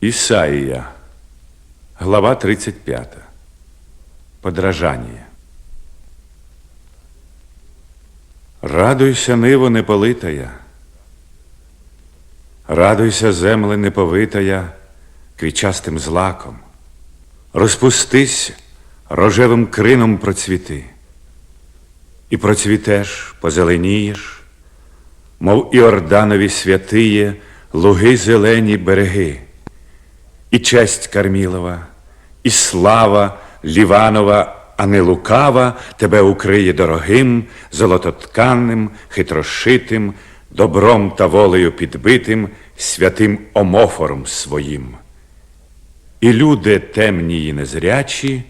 Ісаїя, глава 35. Подражання. Радуйся, ниво неполитая, радуйся, земле неповитая, квітчастим злаком. Розпустись, рожевим крином процвіти. І процвітеш, позеленієш, мов Іорданові святиє, луги зелені береги, і честь Кармілова, і слава Ліванова, а не лукава, тебе укриє дорогим, золототканним, хитрошитим, добром та волею підбитим, святим омофором своїм. І люди темні й незрячі,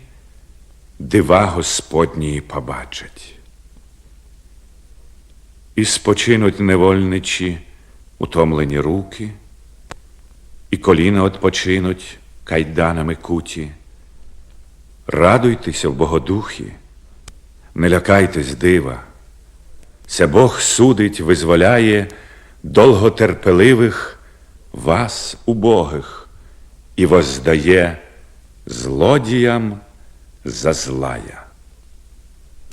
дива Господнії побачать. І спочинуть невольничі, утомлені руки, і коліна odpoczynуть кайданами куті. Радуйтеся в Богодухі, не лякайтесь дива. Це Бог судить, визволяє довготерпеливих вас, убогих, і воздає злодіям за злая.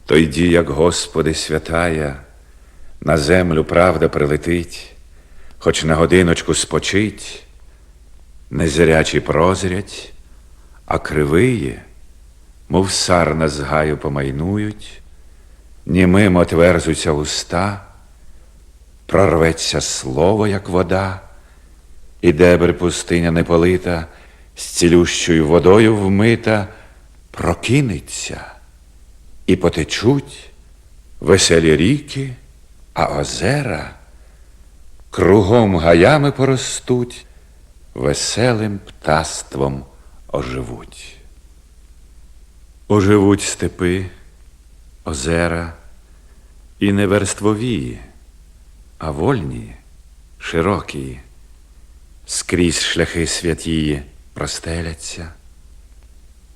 То йді, як Господи святая, на землю правда прилетить, хоч на годиночку спочить, незрячі прозрять, а кривиє, мов сарна з гаю помайнують, німим отверзуться уста, прорветься слово, як вода, і дебр пустиня неполита, з цілющою водою вмита, прокинеться, і потечуть веселі ріки, а озера кругом гаями поростуть, веселим птаством оживуть. Оживуть степи, озера і не верствовії, а вольні, широкі, скрізь шляхи святії простеляться,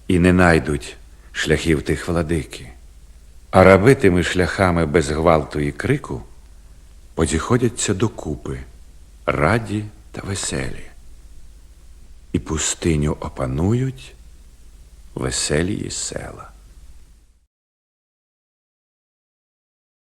і не найдуть шляхів тих владики, а раби тими шляхами без гвалту і крику позіходяться докупи, раді та веселі, і пустиню опанують веселі села.